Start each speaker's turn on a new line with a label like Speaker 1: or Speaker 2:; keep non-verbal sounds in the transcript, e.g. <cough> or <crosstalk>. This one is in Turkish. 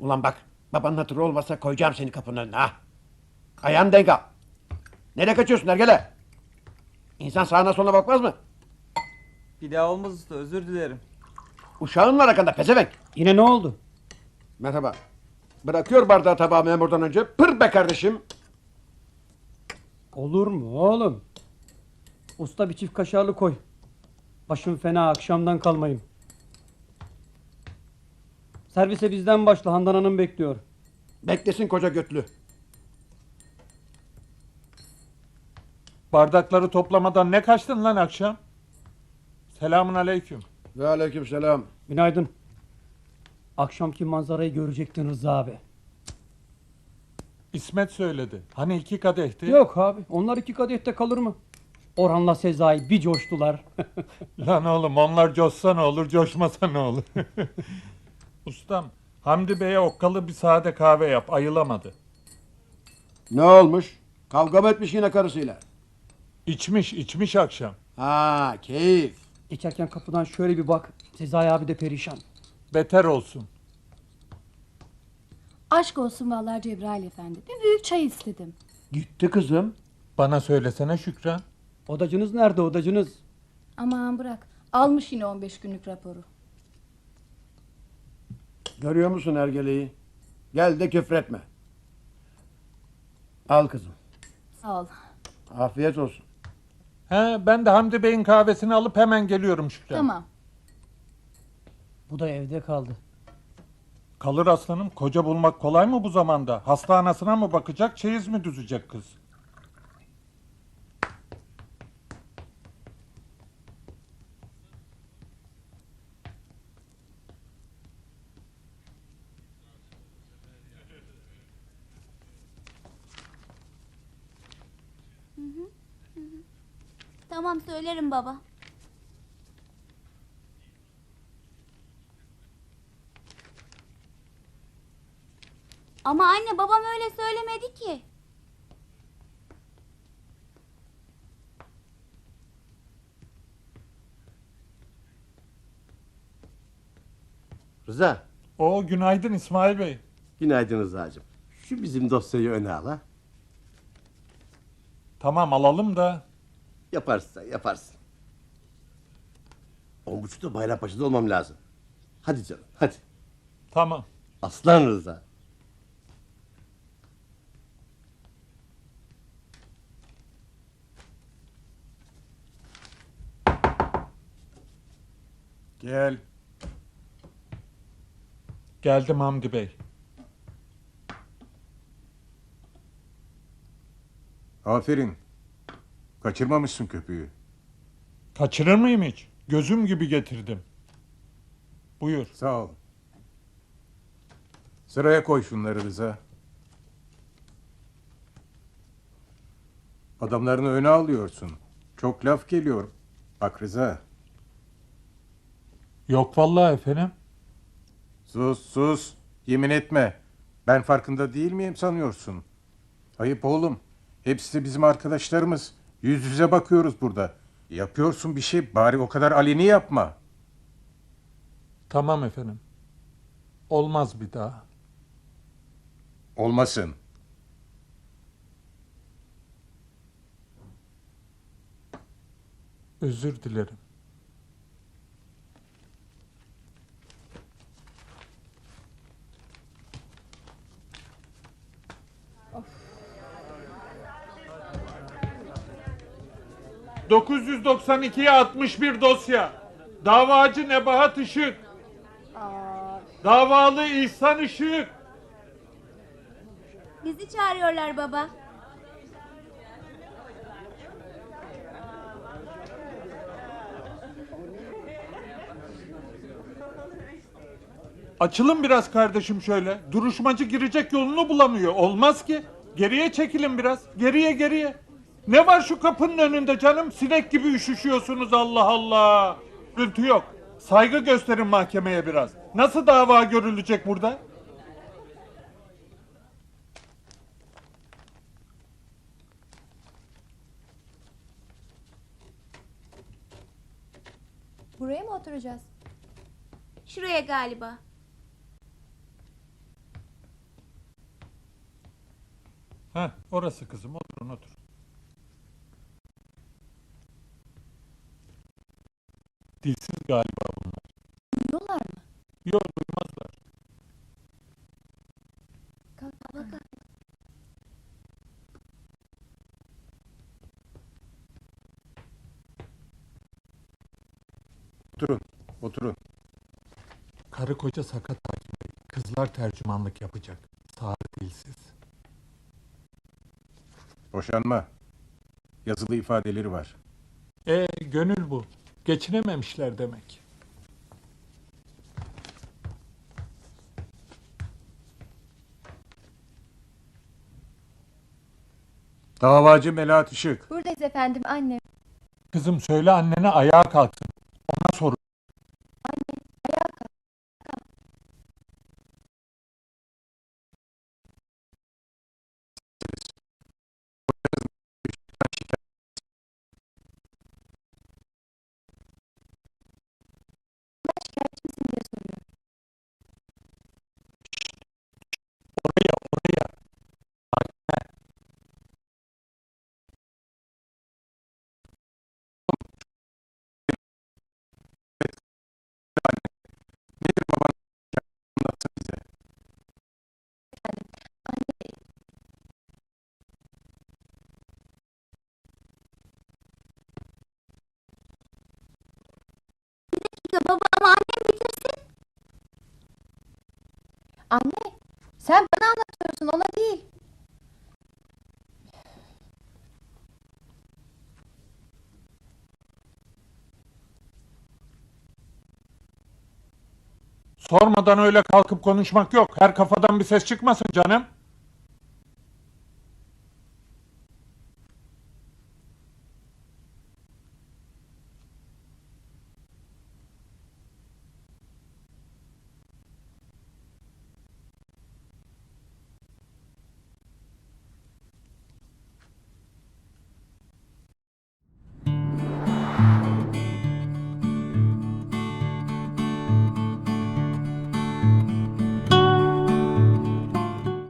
Speaker 1: Ulan bak babanın hatırı olmasa koyacağım seni kapının önüne ha. Ayağını denk al. Nereye kaçıyorsun Ergele? İnsan sağına soluna bakmaz mı?
Speaker 2: Bir daha olmaz usta özür dilerim.
Speaker 1: Uşağın var arkanda pezevenk.
Speaker 3: Yine ne oldu?
Speaker 1: Merhaba. Bırakıyor bardağı tabağı memurdan önce. Pır be kardeşim.
Speaker 3: Olur mu oğlum? Usta bir çift kaşarlı koy. Başım fena akşamdan kalmayayım. Servise bizden başla Handan Hanım bekliyor.
Speaker 1: Beklesin koca götlü.
Speaker 4: Bardakları toplamadan ne kaçtın lan akşam? Selamun aleyküm.
Speaker 1: Ve aleyküm selam.
Speaker 3: Günaydın. Akşamki manzarayı görecektin Rıza abi.
Speaker 4: İsmet söyledi. Hani iki kadehti?
Speaker 3: Yok abi onlar iki kadehte kalır mı? Orhan'la Sezai bir coştular. <laughs>
Speaker 4: Lan oğlum onlar coşsa ne olur, coşmasa ne olur? <laughs> Ustam, Hamdi Bey'e okkalı bir sade kahve yap. Ayılamadı.
Speaker 1: Ne olmuş? Kavga mı etmiş yine karısıyla?
Speaker 4: İçmiş, içmiş akşam.
Speaker 1: Ha keyif.
Speaker 3: Geçerken kapıdan şöyle bir bak. Sezai abi de perişan.
Speaker 4: Beter olsun.
Speaker 5: Aşk olsun vallahi Cebrail efendi. Bir büyük çay istedim.
Speaker 1: Gitti kızım.
Speaker 4: Bana söylesene Şükran.
Speaker 3: Odacınız nerede odacınız?
Speaker 5: Aman bırak. Almış yine 15 günlük raporu.
Speaker 1: Görüyor musun Ergele'yi? Gel de küfretme. Al kızım.
Speaker 5: Sağ ol.
Speaker 1: Afiyet olsun.
Speaker 4: He, ben de Hamdi Bey'in kahvesini alıp hemen geliyorum Şükran.
Speaker 5: Tamam.
Speaker 3: Bu da evde kaldı.
Speaker 4: Kalır aslanım. Koca bulmak kolay mı bu zamanda? Hasta anasına mı bakacak, çeyiz mi düzecek kız?
Speaker 6: Tamam söylerim baba. Ama anne babam öyle söylemedi ki.
Speaker 7: Rıza,
Speaker 4: O günaydın İsmail Bey.
Speaker 7: günaydın Rıza'cığım. Şu bizim dosyayı öne al ha.
Speaker 4: Tamam alalım da.
Speaker 7: Yaparsın sen, yaparsın. On buçukta Bayrampaşa'da olmam lazım. Hadi canım, hadi.
Speaker 4: Tamam.
Speaker 7: Aslan Rıza.
Speaker 4: Gel. Geldim Hamdi Bey.
Speaker 8: Aferin. Kaçırmamışsın köpüğü.
Speaker 4: Kaçırır mıyım hiç? Gözüm gibi getirdim. Buyur.
Speaker 8: Sağ ol. Sıraya koy şunları Rıza. Adamlarını öne alıyorsun. Çok laf geliyor. Bak Rıza.
Speaker 4: Yok vallahi efendim.
Speaker 8: Sus sus. Yemin etme. Ben farkında değil miyim sanıyorsun? Ayıp oğlum. Hepsi de bizim arkadaşlarımız. Yüz yüze bakıyoruz burada. Yapıyorsun bir şey bari o kadar aleni yapma.
Speaker 4: Tamam efendim. Olmaz bir daha.
Speaker 8: Olmasın.
Speaker 4: Özür dilerim. ...992'ye 61 dosya. Davacı Nebahat Işık. Davalı İhsan Işık.
Speaker 6: Bizi çağırıyorlar baba.
Speaker 4: Açılın biraz kardeşim şöyle. Duruşmacı girecek yolunu bulamıyor. Olmaz ki. Geriye çekilin biraz. Geriye geriye. Ne var şu kapının önünde canım? Sinek gibi üşüşüyorsunuz Allah Allah. Gürültü yok. Saygı gösterin mahkemeye biraz. Nasıl dava görülecek burada?
Speaker 5: Buraya mı oturacağız?
Speaker 6: Şuraya galiba.
Speaker 4: Heh, orası kızım oturun oturun. Dilsiz galiba bunlar.
Speaker 5: Duyuyorlar mı?
Speaker 4: Yok duymazlar.
Speaker 5: Kalk baba kalk.
Speaker 8: Oturun, oturun.
Speaker 4: Karı koca sakat Hakim Bey. Kızlar tercümanlık yapacak. Sağır dilsiz.
Speaker 8: Boşanma. Yazılı ifadeleri var.
Speaker 4: E gönül bu. Geçinememişler demek.
Speaker 8: Davacı Melahat Işık.
Speaker 5: Buradayız efendim anne.
Speaker 4: Kızım söyle annene ayağa kalksın.
Speaker 6: Baba ama annem bitirsin.
Speaker 5: Anne sen bana anlatıyorsun ona değil.
Speaker 4: Sormadan öyle kalkıp konuşmak yok. Her kafadan bir ses çıkmasın canım.